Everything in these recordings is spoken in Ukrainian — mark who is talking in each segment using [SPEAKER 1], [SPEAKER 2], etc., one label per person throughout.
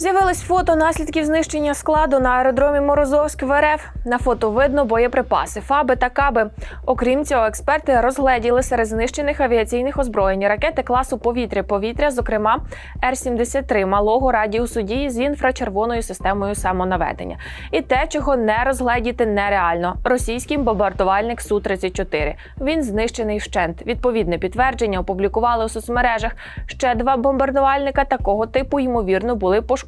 [SPEAKER 1] З'явились фото наслідків знищення складу на аеродромі Морозовськ в РФ. На фото видно боєприпаси, фаби та каби. Окрім цього, експерти розгледіли серед знищених авіаційних озброєнь ракети класу повітря-повітря, зокрема Р-73 малого радіусу дії з інфрачервоною системою самонаведення. І те, чого не розгледіти нереально. Російський бомбардувальник Су-34. Він знищений вщент. Відповідне підтвердження опублікували у соцмережах. Ще два бомбардувальника такого типу ймовірно були пошкоджені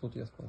[SPEAKER 2] Тут я спал.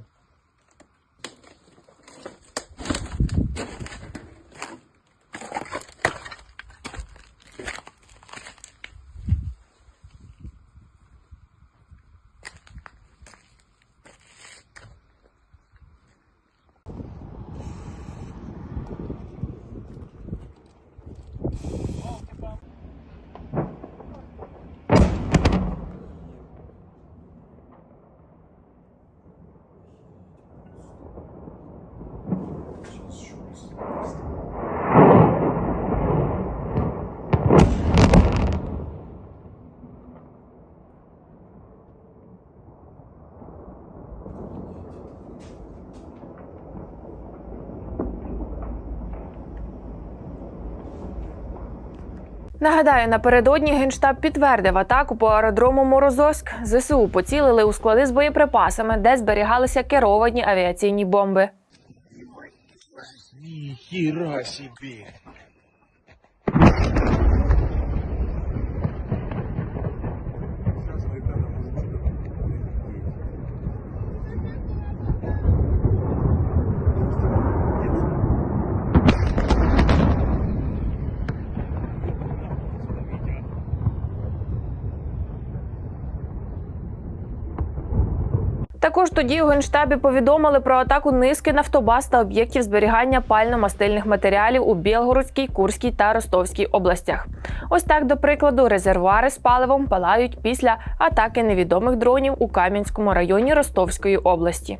[SPEAKER 1] Нагадаю, напередодні генштаб підтвердив атаку по аеродрому Морозовськ. ЗСУ поцілили у склади з боєприпасами, де зберігалися керовані авіаційні бомби.
[SPEAKER 3] Ніхіра хера
[SPEAKER 1] Також тоді у генштабі повідомили про атаку низки нафтобаз та об'єктів зберігання пально-мастильних матеріалів у Білгородській, Курській та Ростовській областях. Ось так, до прикладу, резервуари з паливом палають після атаки невідомих дронів у Кам'янському районі Ростовської області.